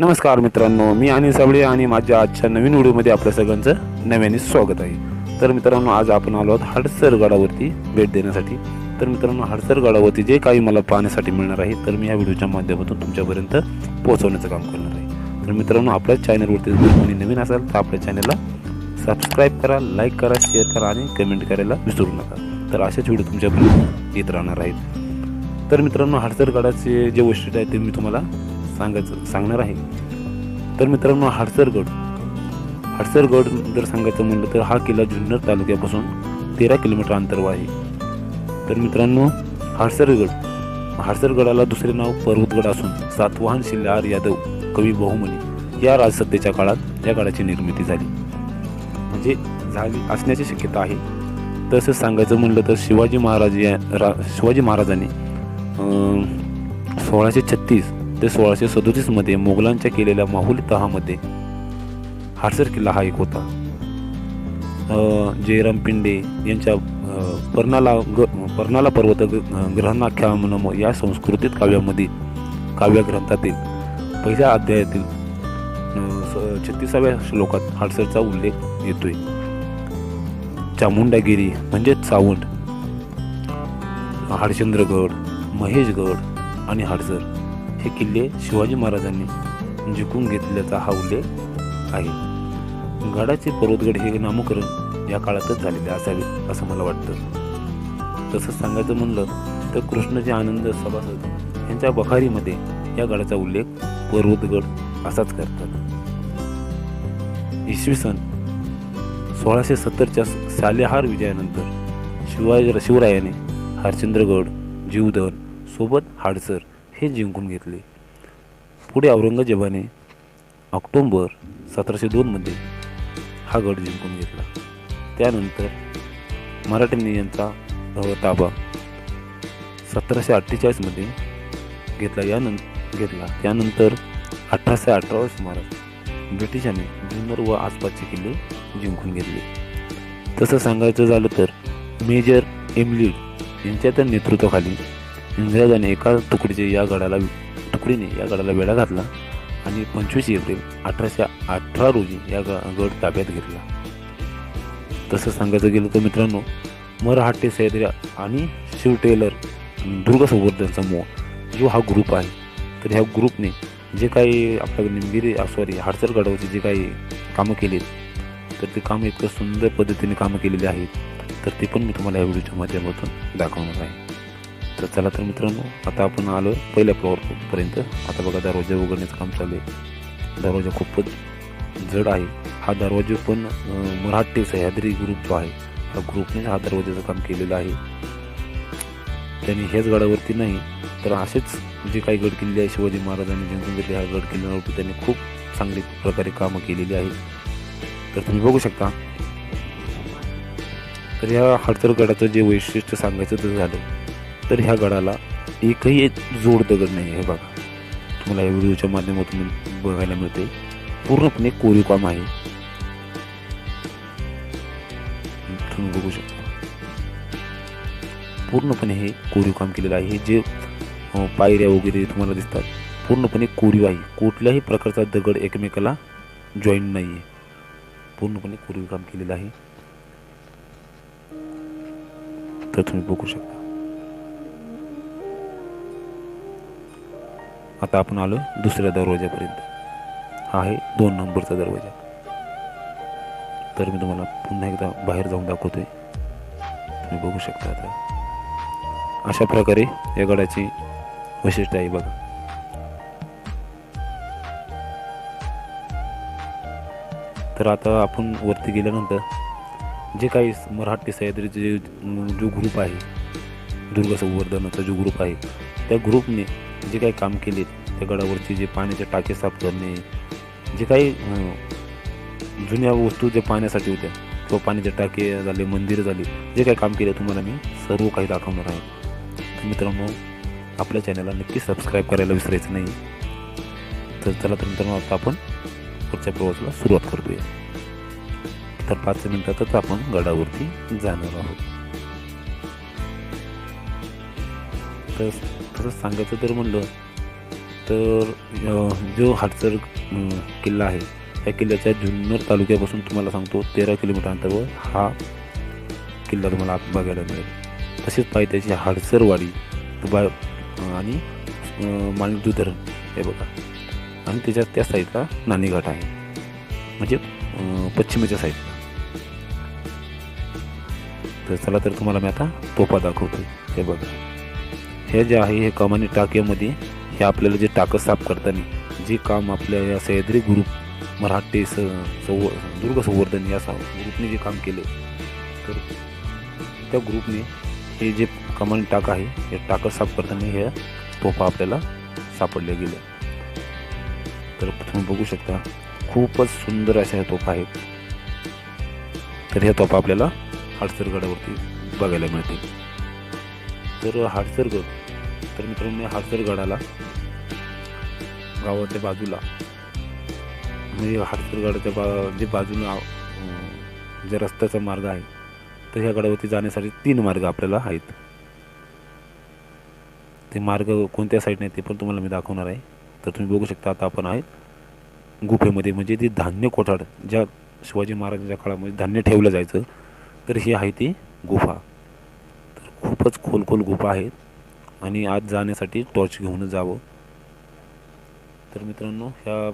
नमस्कार मित्रांनो मी अनिल साबळे आणि माझ्या आजच्या नवीन व्हिडिओमध्ये आपल्या सगळ्यांचं नव्याने स्वागत आहे. तर मित्रांनो आज आपण आलो आहोत हडसर गडावरती भेट देण्यासाठी. तर मित्रांनो हडसर गडावरती जे काही मला पाहण्यासाठी मिळणार आहे तर मी या व्हिडिओच्या माध्यमातून तुमच्यापर्यंत पोहोचवण्याचं काम करणार आहे. तर मित्रांनो आपल्या चॅनलवरती जर कोणी नवीन असाल तर आपल्या चॅनलला सबस्क्राईब करा लाईक करा शेअर करा आणि कमेंट करायला विसरू नका. तर असेच व्हिडिओ तुमच्यापर्यंत येत राहणार आहेत. तर मित्रांनो हडसर गडाचे जे वैशिष्ट्य आहे ते मी तुम्हाला सांगायचं सांगणार आहे. तर मित्रांनो हडसरगड हडसरगड जर सांगायचं म्हणलं तर हा किल्ला जुन्नर तालुक्यापासून तेरा किलोमीटर अंतरावर आहे. तर मित्रांनो हडसरगड हडसरगडाला दुसरे नाव पर्वतगड असून सातवाहन शिल्लार यादव कवी बहुमनी या राजसत्तेच्या काळात या गडाची निर्मिती झाली. म्हणजे झाली असण्याची शक्यता आहे. तसंच सांगायचं म्हणलं तर शिवाजी महाराज या रा शिवाजी महाराजांनी सोळाशे छत्तीस ते सोळाशे सदोतीसमध्ये मोगलांच्या केलेल्या माहुल तहामध्ये. हाडसर किल्ला हा एक होता. जयराम पिंडे यांच्या पर्नाला ग पर्नाला पर्वत ग- ग्रहणाख्यानम या संस्कृतीत काव्यामध्ये काव्यग्रंथातील पहिल्या अध्यायातील स- छत्तीसाव्या श्लोकात हाडसरचा उल्लेख येतोय. चामुंडागिरी म्हणजेच चावंड हाडचंद्रगड महेशगड आणि हाडसर हे किल्ले शिवाजी महाराजांनी जिंकून घेतल्याचा हा उल्लेख आहे. गडाचे पर्वतगड हे नामकरण या काळातच झालेले असावे असं मला वाटतं. तसंच सांगायचं म्हणलं तर कृष्णजी आनंद सभासद यांच्या बखारीमध्ये या गडाचा उल्लेख पर्वतगड असाच करतात. इसवी सन सोळाशे सत्तरच्या सालेहार विजयानंतर शिवाजी शिवरायाने हरचंद्रगड जीवधन सोबत हाडसर हे जिंकून घेतले. पुढे औरंगजेबाने ऑक्टोंबर सतराशे दोनमध्ये हा गड जिंकून घेतला. त्यानंतर मराठ्यांनी यांचा ताबा सतराशे अठ्ठेचाळीसमध्ये घेतला. यानंतर घेतला. त्यानंतर अठराशे अठराव्या सुमारास ब्रिटिशांनी जुन्नर व आसपासचे किल्ले जिंकून घेतले. तसं सांगायचं झालं तर मेजर एमलीड यांच्या त्या नेतृत्वाखाली इंग्रजांनी एका तुकडीचे या गडाला तुकडीने या गडाला वेढा घातला आणि पंचवीस एप्रिल अठराशे अठरा रोजी या ग गड ताब्यात घेतला. तसं सांगायचं गेलं तर मित्रांनो मराठे सह्याद्री आणि शिव टेलर दुर्ग संवर्धन समूह जो हा ग्रुप आहे. तर ह्या ग्रुपने जे काही आपल्या निमगिरी सॉरी हाडसर गडावरची जे काही कामं केलीत तर ते कामं इतकं सुंदर पद्धतीने कामं केलेली आहेत. तर ते पण मी तुम्हाला या व्हिडिओच्या माध्यमातून दाखवणार आहे. तर चला तर मित्रांनो आता आपण आलो पहिल्या फ्लोअरपर्यंत आता बघा दरवाजा उघडण्याचं काम चालू आहे. दरवाजा खूपच जड आहे. हा दरवाजा पण मराठी सह्याद्री ग्रुप जो आहे त्या ग्रुपने हा दरवाजाचं काम केलेलं आहे. त्यांनी ह्याच गडावरती नाही तर असेच जे काही गड किल्ले आहे शिवाजी महाराजांनी जिंकून घेतले ह्या गड किल्ल्यावरती त्यांनी खूप चांगली प्रकारे कामं केलेली आहेत. तर तुम्ही बघू शकता. तर ह्या हडसर गडाचं जे वैशिष्ट्य सांगायचं ते झालं. तर ह्या गडाला एकही एक जोड दगड नाही हे बघा. तुम्हाला या व्हिडिओच्या माध्यमातून बघायला मिळते. पूर्णपणे कोरीव काम आहे. तुम्ही बघू शकता. पूर्णपणे हे कोरीव काम केलेलं आहे. हे जे पायऱ्या वगैरे तुम्हाला दिसतात पूर्णपणे कोरीव आहे. कुठल्याही प्रकारचा दगड एकमेकाला जॉईन नाही आहे पूर्णपणे कोरीव काम केलेलं आहे. तर तुम्ही बघू शकता. आता आपण आलो दुसऱ्या दरवाज्यापर्यंत. हा आहे दोन नंबरचा दरवाजा. तर मी तुम्हाला पुन्हा एकदा बाहेर जाऊन दाखवतोय. तुम्ही बघू शकता आता. अशा प्रकारे या गडाची वैशिष्ट्य आहे बघा. तर आता आपण वरती गेल्यानंतर जे काही मराठी सह्याद्रीचे जे जो ग्रुप आहे दुर्ग संवर्धनाचा जो ग्रुप आहे त्या ग्रुपने जे काही काम केले त्या गडावरची जे पाण्याचे टाके साफ करणे जे काही जुन्या वस्तू जे पाण्यासाठी होत्या किंवा पाण्याचे टाके झाले मंदिरं झाली जे काही काम केले तुम्हाला मी सर्व काही दाखवणार आहे. तर मित्रांनो आपल्या चॅनलला नक्की सबस्क्राईब करायला विसरायचं नाही. तर चला तर मित्रांनो आता आपण पुढच्या प्रवासाला सुरुवात करतोय तर पाच मिनिटातच आपण गडावरती जाणार आहोत. तर खरंच सांगायचं तर म्हणलं तर जो हाडसर किल्ला आहे ह्या किल्ल्याच्या जुन्नर तालुक्यापासून तुम्हाला सांगतो तेरा किलोमीटर अंतरावर हा किल्ला तुम्हाला बघायला मिळेल. तसेच पायथ्याची हाडसरवाडी दुबा आणि माणिकदू धरण हे बघा. आणि त्याच्या त्या साईडला नाणेघाट आहे. म्हणजे पश्चिमेच्या साईडला. तर चला तर तुम्हाला मी आता तोफा दाखवतो हे बघा. हे जे आहे हे कमानी टाक्यामध्ये हे आपल्याला जे टाकं साफ करताना जे काम आपल्या या सह्याद्री ग्रुप मराठे स संव दुर्ग संवर्धन या सा ग्रुपने जे काम केलं तर त्या ग्रुपने हे जे कमानी टाक आहे हे टाकं साफ करताना हे तोफा आपल्याला सापडले गेले तर तुम्ही बघू शकता खूपच सुंदर अशा ह्या तोफा आहेत. तर ह्या तोफा आपल्याला हडसरगडावरती बघायला मिळतील. तर हाडसरगड तर मित्रांनो हाडसरगडाला गावाच्या बाजूला म्हणजे हाडसरगडाच्या बा जे बाजूला ज्या जे रस्त्याचा मार्ग आहे तर ह्या गडावरती जाण्यासाठी तीन मार्ग आपल्याला आहेत. ते मार्ग कोणत्या साईडने ते पण तुम्हाला मी दाखवणार आहे. तर तुम्ही बघू शकता आता आपण आहे गुफेमध्ये म्हणजे ती धान्य कोठाड ज्या शिवाजी महाराजांच्या काळामध्ये धान्य ठेवलं जायचं तर ही आहे ती गुफा. खूपच खोल खोल गुफा आहेत आणि आत जाण्यासाठी टॉर्च घेऊन जावं. तर मित्रांनो ह्या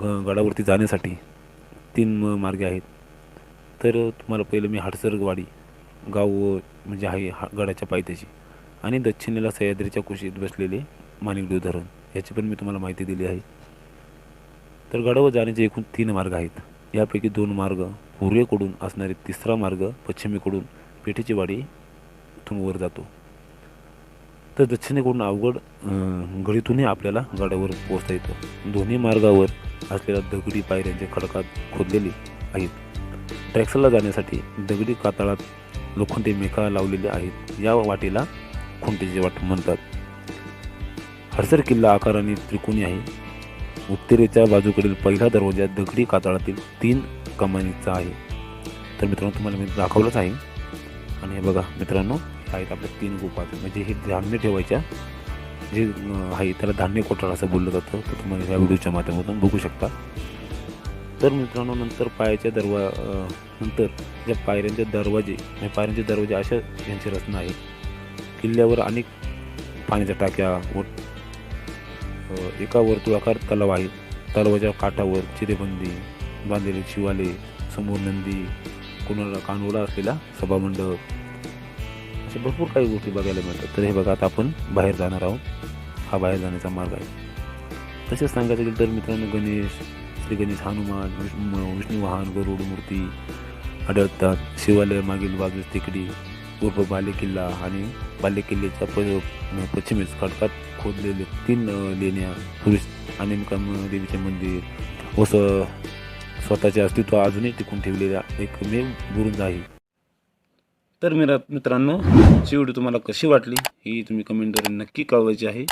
ग गडावरती जाण्यासाठी तीन म- मार्ग आहेत. तर तुम्हाला पहिलं मी हाडसरगवाडी गाव म्हणजे आहे हा गडाच्या पायथ्याशी आणि दक्षिणेला सह्याद्रीच्या कुशीत बसलेले माणिकडू धरण याची पण मी तुम्हाला माहिती दिली आहे. तर गडावर जाण्याचे एकूण तीन मार्ग आहेत. यापैकी दोन मार्ग पूर्वेकडून असणारे तिसरा मार्ग पश्चिमेकडून पेठेची वाडी इथून वर जातो. तर दक्षिणेकडून अवघड गडीतूनही आपल्याला गडावर पोहोचता येतं. दोन्ही मार्गावर असलेल्या दगडी पायऱ्यांचे खडकात खोदलेले आहेत. ट्रॅक्सरला जाण्यासाठी दगडी कातळात लोखंडी मेखा लावलेले आहेत. या वाटेला खुंटीची वाट म्हणतात. हरसर किल्ला आकाराने त्रिकोणी आहे. उत्तरेच्या बाजूकडील पहिला दरवाजा दगडी कातळातील तीन कमानीचा आहे. तर मित्रांनो तुम्हाला मी दाखवलंच आहे. आणि हे बघा मित्रांनो आहेत आपल्या तीन गुफा. म्हणजे हे धान्य ठेवायच्या. जे आहे त्याला धान्य कोठार असं बोललं जातं. तर तुम्ही ह्या व्हिडिओच्या माध्यमातून बघू शकता. तर मित्रांनो नंतर पायाच्या दरवा नंतर ज्या पायऱ्यांचे दरवाजे म्हणजे पायऱ्यांचे दरवाजे अशा यांची रचना आहे किल्ल्यावर अनेक पाण्याच्या टाक्या व एका वर्तुळाकार तलाव आहे तलावाच्या काठावर चिरेबंदी बांधलेले शिवाले समोर नंदी कोणाला कानोला असलेला सभामंडप अशा भरपूर काही गोष्टी बघायला मिळतात. तर हे बघा आता आपण बाहेर जाणार आहोत. हा बाहेर जाण्याचा मार्ग आहे. तसेच सांगायचं गेलं तर मित्रांनो गणेश श्री गणेश हनुमान विष्णू विष्णू वाहन गरुड मूर्ती आढळतात. शिवालय मागील बाजूस तिकडी पूर्व बालेकिल्ला आणि बालेकिल्ल्याच्या प पश्चिमेस खडकात खोदलेले तीन लेण्या पुरुष आणि देवीचे मंदिर. व स्वतःचे अस्तित्व अजूनही टिकून ठेवलेल्या एकमेव बुरुंज आहे. तर मिरा मित्रांनो ही व्हिडिओ तुम्हाला कशी वाटली ही तुम्ही कमेंटद्वारे नक्की कळवायची आहे.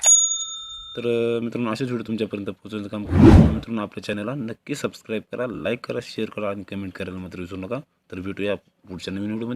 तर मित्रांनो असेच व्हिडिओ तुमच्यापर्यंत पोहोचवण्याचं काम करा मित्रांनो आपल्या चॅनलला नक्की सबस्क्राईब करा लाईक करा शेअर करा आणि कमेंट करायला मात्र विसरू नका. तर भेटूया पुढच्या नवीन व्हिडिओमध्ये.